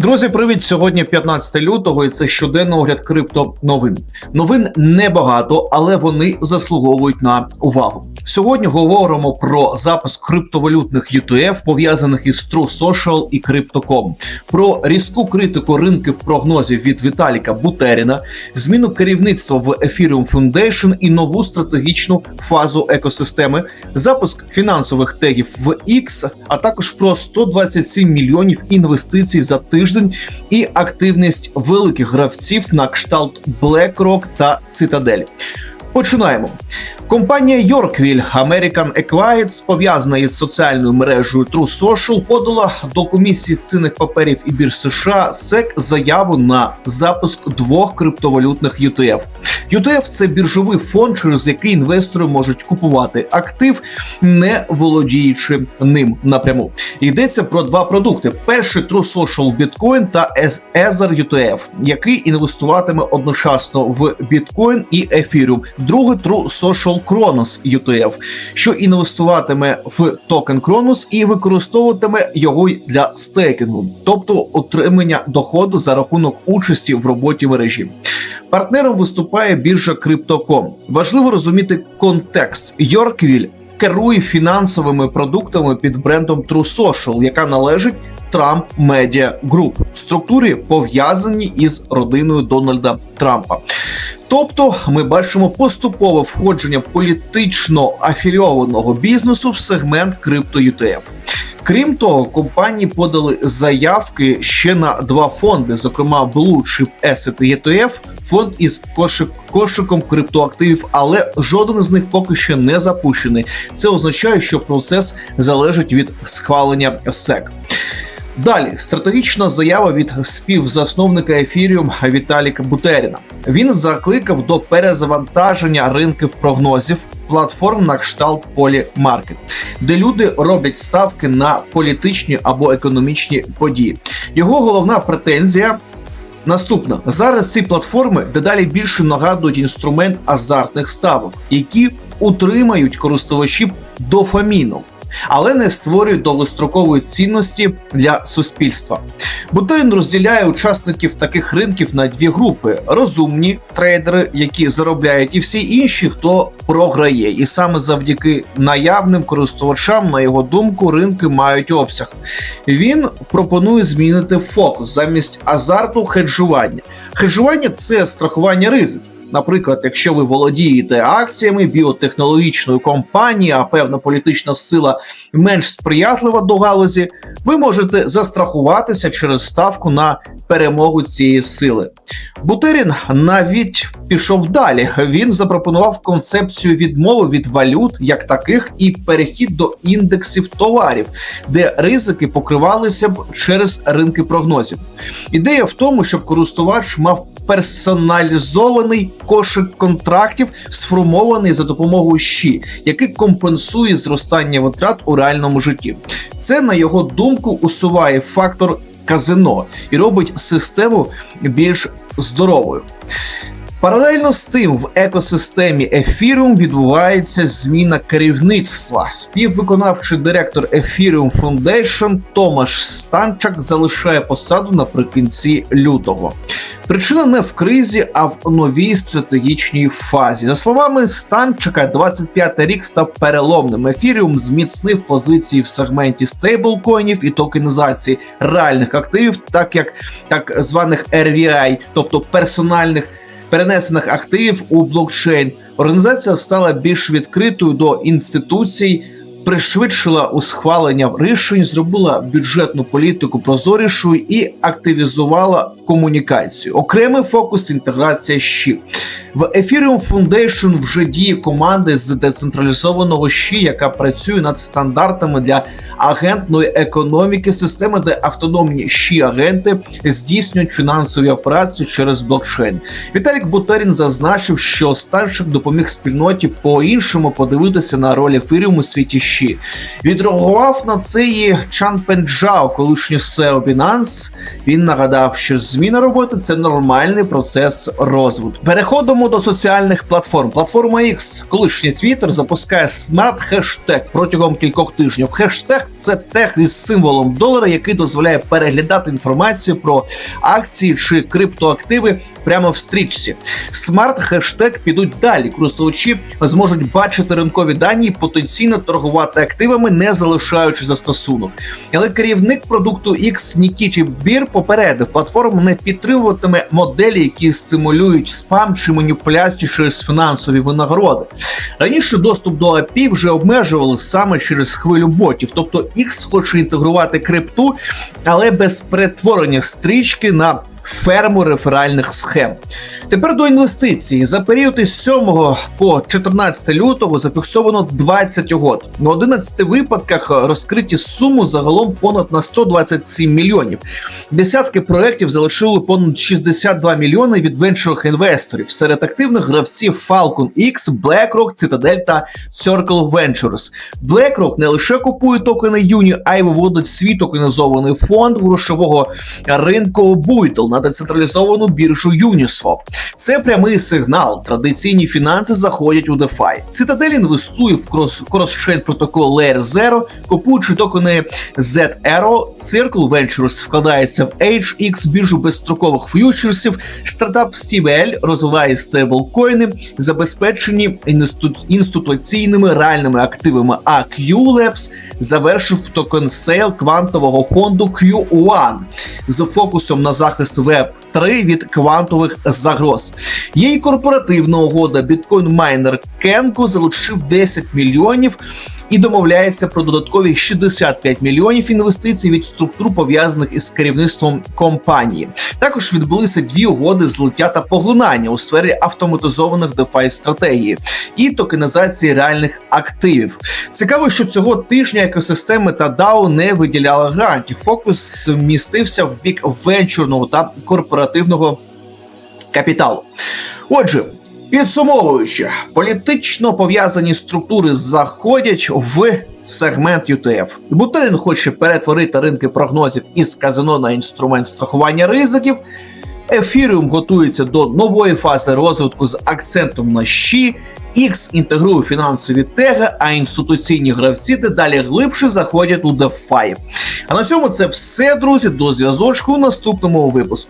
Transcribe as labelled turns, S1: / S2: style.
S1: Друзі, привіт! Сьогодні 15 лютого, і це щоденний огляд крипто новин. Новин небагато, але вони заслуговують на увагу. Сьогодні говоримо про запуск криптовалютних ETF, пов'язаних із True Social і Crypto.com, про різку критику ринків прогнозів від Віталіка Бутеріна, зміну керівництва в Ethereum Foundation і нову стратегічну фазу екосистеми, запуск фінансових тегів в X, а також про 127 мільйонів інвестицій за тиждень і активність великих гравців на кшталт BlackRock та Citadel. Починаємо. Компанія Yorkville American Equities, пов'язана із соціальною мережею True Social, подала до комісії з цінних паперів і бірж США SEC заяву на запуск двох криптовалютних ETF. ETF – це біржовий фонд, через який інвестори можуть купувати актив, не володіючи ним напряму. Йдеться про два продукти: перший True Social Bitcoin та Ether ETF, який інвестуватиме одночасно в Bitcoin і Ethereum. Другий True Social Kronos ETF, що інвестуватиме в токен Kronos і використовуватиме його для стейкінгу, тобто отримання доходу за рахунок участі в роботі мережі. Партнером виступає біржа Crypto.com. Важливо розуміти контекст. Yorkville керує фінансовими продуктами під брендом True Social, яка належить Trump Media Group, структурі пов'язані із родиною Дональда Трампа. Тобто ми бачимо поступове входження політично афілійованого бізнесу в сегмент крипто ETF. Крім того, компанії подали заявки ще на два фонди, зокрема Blue Chip Asset ETF, фонд із кошик, кошиком криптоактивів, але жоден з них поки що не запущений. Це означає, що процес залежить від схвалення SEC. Далі стратегічна заява від співзасновника ефіріум Віталіка Бутеріна. Він закликав до перезавантаження ринків прогнозів платформ на кшталт Полімаркет, де люди роблять ставки на політичні або економічні події. Його головна претензія. Наступна. Зараз ці платформи дедалі більше нагадують інструмент азартних ставок, які утримають користувачів дофаміном але не створюють довгострокової цінності для суспільства. Бутерін розділяє учасників таких ринків на дві групи: розумні трейдери, які заробляють, і всі інші, хто програє, і саме завдяки наявним користувачам, на його думку, ринки мають обсяг. Він пропонує змінити фокус замість азарту хеджування. Хеджування це страхування ризиків. Наприклад, якщо ви володієте акціями біотехнологічної компанії, а певна політична сила менш сприятлива до галузі, ви можете застрахуватися через ставку на перемогу цієї сили. Бутерін навіть пішов далі. Він запропонував концепцію відмови від валют як таких і перехід до індексів товарів, де ризики покривалися б через ринки прогнозів. Ідея в тому, щоб користувач мав персоналізований кошик контрактів, сформований за допомогою щі, який компенсує зростання витрат у реальному житті. Це на його думку усуває фактор казино і робить систему більш здоровою. Паралельно з тим, в екосистемі Ethereum відбувається зміна керівництва. Співвиконавчий директор Ethereum Foundation Томаш Станчак залишає посаду наприкінці лютого. Причина не в кризі, а в новій стратегічній фазі. За словами Станчика, 25-й рік став переломним. Ефіріум зміцнив позиції в сегменті стейблкоїнів і токенізації реальних активів, так як так званих RVI, тобто персональних перенесених активів у блокчейн. Організація стала більш відкритою до інституцій пришвидшила у схвалення рішень, зробила бюджетну політику прозорішою і активізувала комунікацію. Окремий фокус інтеграція щі в Ethereum Foundation вже діє команди з децентралізованого щі, яка працює над стандартами для агентної економіки, системи, де автономні щі агенти здійснюють фінансові операції через блокчейн. Віталік Бутерін зазначив, що станчик допоміг спільноті по іншому подивитися на роль Ethereum у світі щі. Відреагував на це і Чан Пенджао, колишній SEO Binance. Він нагадав, що зміна роботи це нормальний процес розвитку. Переходимо до соціальних платформ. Платформа X, колишній Twitter, запускає смарт-хештег протягом кількох тижнів. Хештег це тег із символом долара, який дозволяє переглядати інформацію про акції чи криптоактиви прямо в стрічці. Смарт-хештег підуть далі. Користувачі зможуть бачити ринкові дані і потенційно торгувати активами, не залишаючи застосунок. Але керівник продукту X Нікіті Бір попередив, платформа не підтримуватиме моделі, які стимулюють спам чи маніпуляції через фінансові винагороди. Раніше доступ до API вже обмежували саме через хвилю ботів, тобто X хоче інтегрувати крипту, але без перетворення стрічки на ферму реферальних схем. Тепер до інвестицій. За період із 7 по 14 лютого зафіксовано 20 угод. На 11 випадках розкриті суму загалом понад на 127 мільйонів. Десятки проєктів залишили понад 62 мільйони від венчурних інвесторів. Серед активних гравців Falcon X, BlackRock, Citadel та Circle Ventures. BlackRock не лише купує токени Юні, а й виводить свій токенізований фонд грошового ринку Буйтл децентралізовану біржу Uniswap. Це прямий сигнал. Традиційні фінанси заходять у DeFi. Citadel інвестує в крос кросчейн протокол Layer 0, купуючи токени ZERO, Circle Ventures вкладається в HX біржу безстрокових ф'ючерсів. Стартап STBL розвиває стейблкоїни, забезпечені інституційними реальними активами. А QLabs завершив токен сейл квантового фонду Q1 з фокусом на захист Web 3 від квантових загроз. Її корпоративна угода. Біткоін майнер Кенко залучив 10 мільйонів і домовляється про додаткові 65 мільйонів інвестицій від структур пов'язаних із керівництвом компанії. Також відбулися дві угоди злиття та поглинання у сфері автоматизованих DeFi стратегії і токенізації реальних активів. Цікаво, що цього тижня екосистеми та DAO не виділяли грантів. Фокус містився в бік венчурного та корпоративного капіталу. Отже. Підсумовуючи, політично пов'язані структури заходять в сегмент UTF. Бутерин хоче перетворити ринки прогнозів із казино на інструмент страхування ризиків. Ефіріум готується до нової фази розвитку з акцентом на щі. X інтегрує фінансові теги, а інституційні гравці дедалі глибше заходять у DeFi. А на цьому це все, друзі. До зв'язочку у наступному випуску.